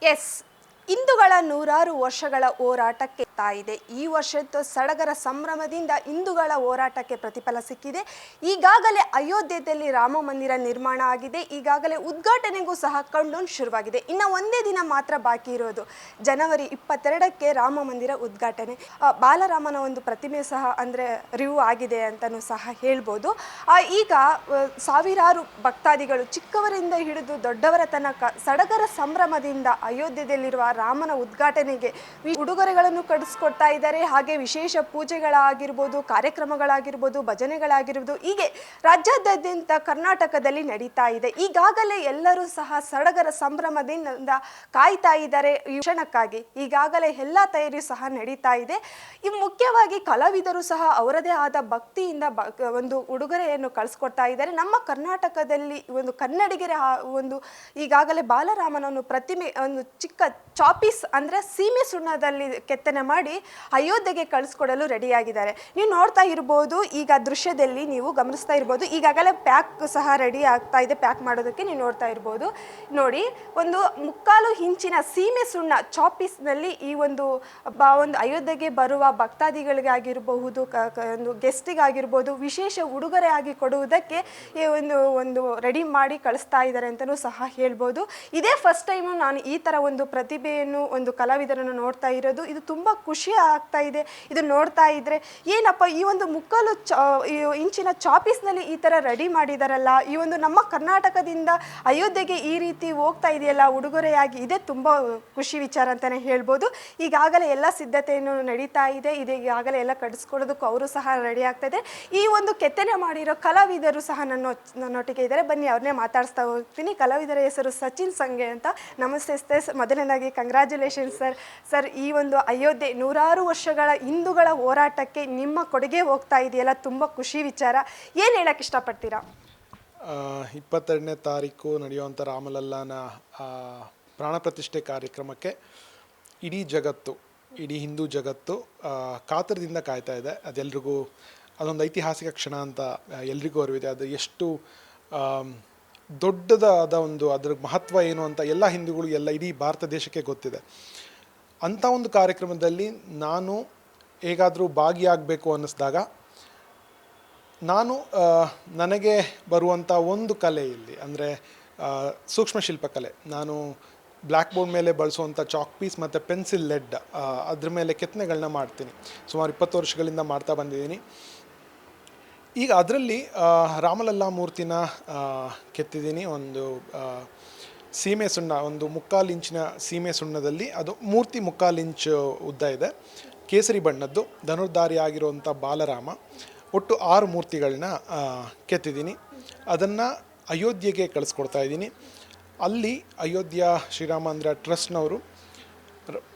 Yes, ಹಿಂದೂಗಳ ನೂರಾರು ವರ್ಷಗಳ ಹೋರಾಟಕ್ಕೆ ತಾಯಿದೆ. ಈ ವರ್ಷದ ಸಡಗರ ಸಂಭ್ರಮದಿಂದ ಹಿಂದೂಗಳ ಹೋರಾಟಕ್ಕೆ ಪ್ರತಿಫಲ ಸಿಕ್ಕಿದೆ. ಈಗಾಗಲೇ ಅಯೋಧ್ಯೆಯಲ್ಲಿ ರಾಮ ಮಂದಿರ ನಿರ್ಮಾಣ ಆಗಿದೆ. ಈಗಾಗಲೇ ಉದ್ಘಾಟನೆಗೂ ಸಹ ಕಂಡು ಶುರುವಾಗಿದೆ. ಇನ್ನು ಒಂದೇ ದಿನ ಮಾತ್ರ ಬಾಕಿ ಇರೋದು. ಜನವರಿ ಇಪ್ಪತ್ತೆರಡಕ್ಕೆ ರಾಮ ಮಂದಿರ ಉದ್ಘಾಟನೆ. ಬಾಲರಾಮನ ಒಂದು ಪ್ರತಿಮೆ ಸಹ ಅಂದರೆ ರಿವ್ ಆಗಿದೆ ಅಂತಲೂ ಸಹ ಹೇಳ್ಬೋದು. ಈಗ ಸಾವಿರಾರು ಭಕ್ತಾದಿಗಳು ಚಿಕ್ಕವರಿಂದ ಹಿಡಿದು ದೊಡ್ಡವರ ತನಕ ಸಡಗರ ಸಂಭ್ರಮದಿಂದ ಅಯೋಧ್ಯೆಯಲ್ಲಿರುವ ರಾಮನ ಉದ್ಘಾಟನೆಗೆ ಉಡುಗೊರೆಗಳನ್ನು ಕಡಿಸ್ಕೊಡ್ತಾ ಇದ್ದಾರೆ. ಹಾಗೆ ವಿಶೇಷ ಪೂಜೆಗಳಾಗಿರ್ಬೋದು, ಕಾರ್ಯಕ್ರಮಗಳಾಗಿರ್ಬೋದು, ಭಜನೆಗಳಾಗಿರ್ಬೋದು, ಹೀಗೆ ರಾಜ್ಯಾದ್ಯಂತ ಕರ್ನಾಟಕದಲ್ಲಿ ನಡೀತಾ ಇದೆ. ಈಗಾಗಲೇ ಎಲ್ಲರೂ ಸಹ ಸಡಗರ ಸಂಭ್ರಮದಿಂದ ಕಾಯ್ತಾ ಇದ್ದಾರೆ. ಕ್ಷಣಕ್ಕಾಗಿ ಈಗಾಗಲೇ ಎಲ್ಲ ತಯಾರಿ ಸಹ ನಡೀತಾ ಇದೆ. ಈ ಮುಖ್ಯವಾಗಿ ಕಲಾವಿದರು ಸಹ ಅವರದೇ ಆದ ಭಕ್ತಿಯಿಂದ ಬ- ಒಂದು ಉಡುಗೊರೆಯನ್ನು ಕಳಿಸ್ಕೊಡ್ತಾ ಇದ್ದಾರೆ. ನಮ್ಮ ಕರ್ನಾಟಕದಲ್ಲಿ ಒಂದು ಕನ್ನಡಿಗರ ಒಂದು ಈಗಾಗಲೇ ಬಾಲರಾಮನನ್ನು ಪ್ರತಿಮೆ, ಒಂದು ಚಿಕ್ಕ ಚಾಪೀಸ್ ಅಂದರೆ ಸೀಮೆ ಸುಣ್ಣದಲ್ಲಿ ಕೆತ್ತನೆ ಮಾಡಿ ಅಯೋಧ್ಯೆಗೆ ಕಳಿಸ್ಕೊಡಲು ರೆಡಿಯಾಗಿದ್ದಾರೆ. ನೀವು ನೋಡ್ತಾ ಇರ್ಬೋದು, ಈಗ ದೃಶ್ಯದಲ್ಲಿ ನೀವು ಗಮನಿಸ್ತಾ ಇರ್ಬೋದು. ಈಗಾಗಲೇ ಪ್ಯಾಕ್ ಸಹ ರೆಡಿ ಆಗ್ತಾ ಇದೆ. ಪ್ಯಾಕ್ ಮಾಡೋದಕ್ಕೆ ನೀವು ನೋಡ್ತಾ ಇರ್ಬೋದು. ನೋಡಿ, ಒಂದು ಮುಕ್ಕಾಲು ಇಂಚಿನ ಸೀಮೆ ಸುಣ್ಣ ಚಾಪೀಸ್ನಲ್ಲಿ ಈ ಒಂದು ಬ, ಒಂದು ಅಯೋಧ್ಯೆಗೆ ಬರುವ ಭಕ್ತಾದಿಗಳಿಗಾಗಿರಬಹುದು ಆಗಿರಬಹುದು ಕ- ಒಂದು ಗೆಸ್ಟಿಗಾಗಿರ್ಬೋದು, ವಿಶೇಷ ಉಡುಗೊರೆ ಆಗಿ ಕೊಡುವುದಕ್ಕೆ ಈ ಒಂದು ಒಂದು ರೆಡಿ ಮಾಡಿ ಕಳಿಸ್ತಾ ಇದ್ದಾರೆ ಅಂತಲೂ ಸಹ ಹೇಳ್ಬೋದು. ಇದೇ ಫಸ್ಟ್ ಟೈಮು ನಾನು ಈ ಥರ ಒಂದು ಪ್ರತಿಭೆಯನ್ನು ಒಂದು ಕಲಾವಿದರನ್ನು ನೋಡ್ತಾ ಇರೋದು, ಇದು ತುಂಬ ಖುಷಿ ಆಗ್ತಾ ಇದೆ. ಇದು ನೋಡ್ತಾ ಇದ್ರೆ ಏನಪ್ಪ, ಈ ಒಂದು ಮುಕ್ಕಲು ಇಂಚಿನ ಚಾಪೀಸ್ನಲ್ಲಿ ಈ ಥರ ರೆಡಿ ಮಾಡಿದಾರಲ್ಲ, ಈ ಒಂದು ನಮ್ಮ ಕರ್ನಾಟಕದಿಂದ ಅಯೋಧ್ಯೆಗೆ ಈ ರೀತಿ ಹೋಗ್ತಾ ಇದೆಯಲ್ಲ, ಉಡುಗೊರೆಯಾಗಿ ಇದೇ, ತುಂಬ ಖುಷಿ ವಿಚಾರ ಅಂತಲೇ ಹೇಳ್ಬೋದು. ಈಗಾಗಲೇ ಎಲ್ಲ ಸಿದ್ಧತೆಯನ್ನು ನಡೀತಾ ಇದೆ, ಇದು ಈಗಾಗಲೇ ಎಲ್ಲ ಕಡಿಸ್ಕೊಳ್ಳೋದಕ್ಕೂ ಅವರು ಸಹ ರೆಡಿ ಆಗ್ತಾ ಇದೆ. ಈ ಒಂದು ಕೆತ್ತನೆ ಮಾಡಿರೋ ಕಲಾವಿದರು ಸಹ ನನ್ನ ನನ್ನೊಟ್ಟಿಗೆ ಇದ್ದಾರೆ. ಬನ್ನಿ, ಅವ್ರನ್ನೇ ಮಾತಾಡಿಸ್ತಾ ಹೋಗ್ತೀನಿ. ಕಲಾವಿದರ ಹೆಸರು ಸಚಿನ್ ಸಂಗೆ ಅಂತ. ನಮಸ್ತೆ ಮೊದಲನೇದಾಗಿ ಮೊದಲನೇದಾಗಿ ಕಂಗ್ರ್ಯಾಚುಲೇಷನ್ ಸರ್ ಸರ್ ಈ ಒಂದು ಅಯೋಧ್ಯೆ ನೂರಾರು ವರ್ಷಗಳ ಹಿಂದೂಗಳ ಹೋರಾಟಕ್ಕೆ ನಿಮ್ಮ ಕೊಡುಗೆ ಹೋಗ್ತಾ ಇದೆಯಲ್ಲ, ತುಂಬ ಖುಷಿ ವಿಚಾರ. ಏನು ಹೇಳಕ್ಕೆ ಇಷ್ಟಪಡ್ತೀರಾ? ಇಪ್ಪತ್ತೆರಡನೇ ತಾರೀಕು ನಡೆಯುವಂಥ ರಾಮಲಲ್ಲಾನ ಪ್ರಾಣ ಪ್ರತಿಷ್ಠೆ ಕಾರ್ಯಕ್ರಮಕ್ಕೆ ಇಡೀ ಜಗತ್ತು, ಇಡೀ ಹಿಂದೂ ಜಗತ್ತು ಕಾತರದಿಂದ ಕಾಯ್ತಾ ಇದೆ. ಅದೆಲ್ರಿಗೂ ಅದೊಂದು ಐತಿಹಾಸಿಕ ಕ್ಷಣ ಅಂತ ಎಲ್ರಿಗೂ ಅರಿವಿದೆ. ಅದು ಎಷ್ಟು ದೊಡ್ಡದಾದ ಒಂದು ಅದರ ಮಹತ್ವ ಏನು ಅಂತ ಎಲ್ಲ ಹಿಂದೂಗಳು, ಎಲ್ಲ ಇಡೀ ಭಾರತ ದೇಶಕ್ಕೆ ಗೊತ್ತಿದೆ. ಅಂಥ ಒಂದು ಕಾರ್ಯಕ್ರಮದಲ್ಲಿ ನಾನು ಹೇಗಾದರೂ ಭಾಗಿಯಾಗಬೇಕು ಅನ್ನಿಸ್ದಾಗ, ನಾನು ನನಗೆ ಬರುವಂಥ ಒಂದು ಕಲೆ ಇಲ್ಲಿ, ಅಂದರೆ ಸೂಕ್ಷ್ಮ ಶಿಲ್ಪಕಲೆ ನಾನು ಬ್ಲ್ಯಾಕ್ ಬೋರ್ಡ್ ಮೇಲೆ ಬಳಸುವಂಥ ಚಾಕ್ ಪೀಸ್ ಮತ್ತು ಪೆನ್ಸಿಲ್ ಲೆಡ್ ಅದ್ರ ಮೇಲೆ ಕೆತ್ತನೆಗಳನ್ನ ಮಾಡ್ತೀನಿ. ಸುಮಾರು ಇಪ್ಪತ್ತು ವರ್ಷಗಳಿಂದ ಮಾಡ್ತಾ ಬಂದಿದ್ದೀನಿ. ಈಗ ಅದರಲ್ಲಿ ರಾಮಲಲ್ಲಾ ಮೂರ್ತಿನ ಕೆತ್ತಿದ್ದೀನಿ. ಒಂದು ಸೀಮೆ ಸುಣ್ಣ, ಒಂದು ಮುಕ್ಕಾಲು ಇಂಚಿನ ಸೀಮೆ ಸುಣ್ಣದಲ್ಲಿ ಅದು ಮೂರ್ತಿ ಮುಕ್ಕಾಲು ಇಂಚ್ ಉದ್ದ ಇದೆ. ಕೇಸರಿ ಬಣ್ಣದ್ದು ಧನುರ್ಧಾರಿ ಆಗಿರುವಂಥ ಬಾಲರಾಮ. ಒಟ್ಟು ಆರು ಮೂರ್ತಿಗಳನ್ನ ಕೆತ್ತಿದ್ದೀನಿ. ಅದನ್ನು ಅಯೋಧ್ಯೆಗೆ ಕಳಿಸ್ಕೊಡ್ತಾ ಇದ್ದೀನಿ. ಅಲ್ಲಿ ಅಯೋಧ್ಯ ಶ್ರೀರಾಮಾಂಧ್ರ ಟ್ರಸ್ಟ್ನವರು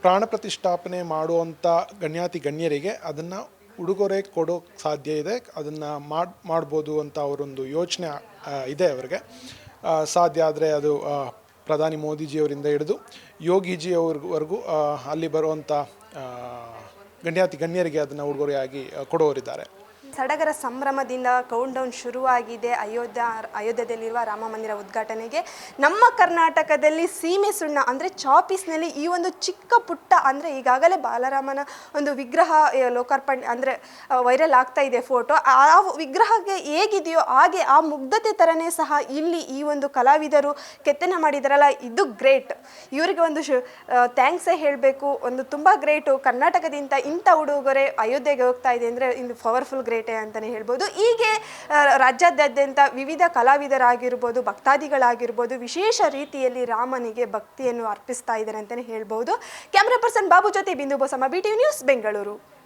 ಪ್ರಾಣ ಪ್ರತಿಷ್ಠಾಪನೆ ಮಾಡುವಂಥ ಗಣ್ಯಾತಿ ಗಣ್ಯರಿಗೆ ಅದನ್ನು ಉಡುಗೊರೆ ಕೊಡೋಕ್ಕೆ ಸಾಧ್ಯ ಇದೆ. ಅದನ್ನು ಮಾಡಿ, ಮಾಡ್ಬೋದು ಅಂತ ಅವರೊಂದು ಯೋಚನೆ ಇದೆ ಅವರಿಗೆ. ಸಾಧ್ಯ ಆದರೆ ಅದು ಪ್ರಧಾನಿ ಮೋದಿಜಿಯವರಿಂದ ಹಿಡಿದು ಯೋಗಿಜಿ ಅವ್ರಿವರೆಗೂ ಅಲ್ಲಿ ಬರುವಂಥ ಗಣ್ಯಾತಿ ಗಣ್ಯರಿಗೆ ಅದನ್ನು ಉಡುಗೊರೆಯಾಗಿ ಕೊಡೋರಿದ್ದಾರೆ. ಸಡಗರ ಸಂಭ್ರಮದಿಂದ ಕೌಂಟ್ ಡೌನ್ ಶುರುವಾಗಿದೆ. ಅಯೋಧ್ಯ, ಅಯೋಧ್ಯದಲ್ಲಿರುವ ರಾಮ ಮಂದಿರ ಉದ್ಘಾಟನೆಗೆ. ನಮ್ಮ ಕರ್ನಾಟಕದಲ್ಲಿ ಸೀಮೆ ಸುಣ್ಣ ಅಂದರೆ ಚಾಪೀಸ್ನಲ್ಲಿ ಈ ಒಂದು ಚಿಕ್ಕ ಪುಟ್ಟ ಅಂದರೆ ಈಗಾಗಲೇ ಬಾಲರಾಮನ ಒಂದು ವಿಗ್ರಹ ಲೋಕಾರ್ಪಣೆ ಅಂದರೆ ವೈರಲ್ ಆಗ್ತಾ ಇದೆ ಫೋಟೋ. ಆ ವಿಗ್ರಹಕ್ಕೆ ಹೇಗಿದೆಯೋ ಹಾಗೆ ಆ ಮುಗ್ಧತೆ ಥರನೇ ಸಹ ಇಲ್ಲಿ ಈ ಒಂದು ಕಲಾವಿದರು ಕೆತ್ತನೆ ಮಾಡಿದಾರಲ್ಲ, ಇದು ಗ್ರೇಟ್. ಇವರಿಗೆ ಒಂದು ಶು ಥ್ಯಾಂಕ್ಸೇ ಹೇಳಬೇಕು. ಒಂದು ತುಂಬ ಗ್ರೇಟು. ಕರ್ನಾಟಕದಿಂದ ಇಂಥ ಉಡುಗೊರೆ ಅಯೋಧ್ಯೆಗೆ ಹೋಗ್ತಾ ಇದೆ ಅಂದರೆ ಇದು ಪವರ್ಫುಲ್ ಗ್ರೇಟೇ ಅಂತಲೇ ಹೇಳ್ಬೋದು. ಹೀಗೆ ರಾಜ್ಯಾದ್ಯಂತ ವಿವಿಧ ಕಲಾವಿದರಾಗಿರ್ಬೋದು, ಭಕ್ತಾದಿಗಳಾಗಿರ್ಬೋದು, ವಿಶೇಷ ರೀತಿಯಲ್ಲಿ ರಾಮನಿಗೆ ಭಕ್ತಿಯನ್ನು ಅರ್ಪಿಸ್ತಾ ಇದ್ದಾರೆ ಅಂತಲೇ ಹೇಳ್ಬೋದು. ಕ್ಯಾಮ್ರಾ ಪರ್ಸನ್ ಬಾಬು ಜೊತೆ Bindu Bosamma B T news Bengaluru.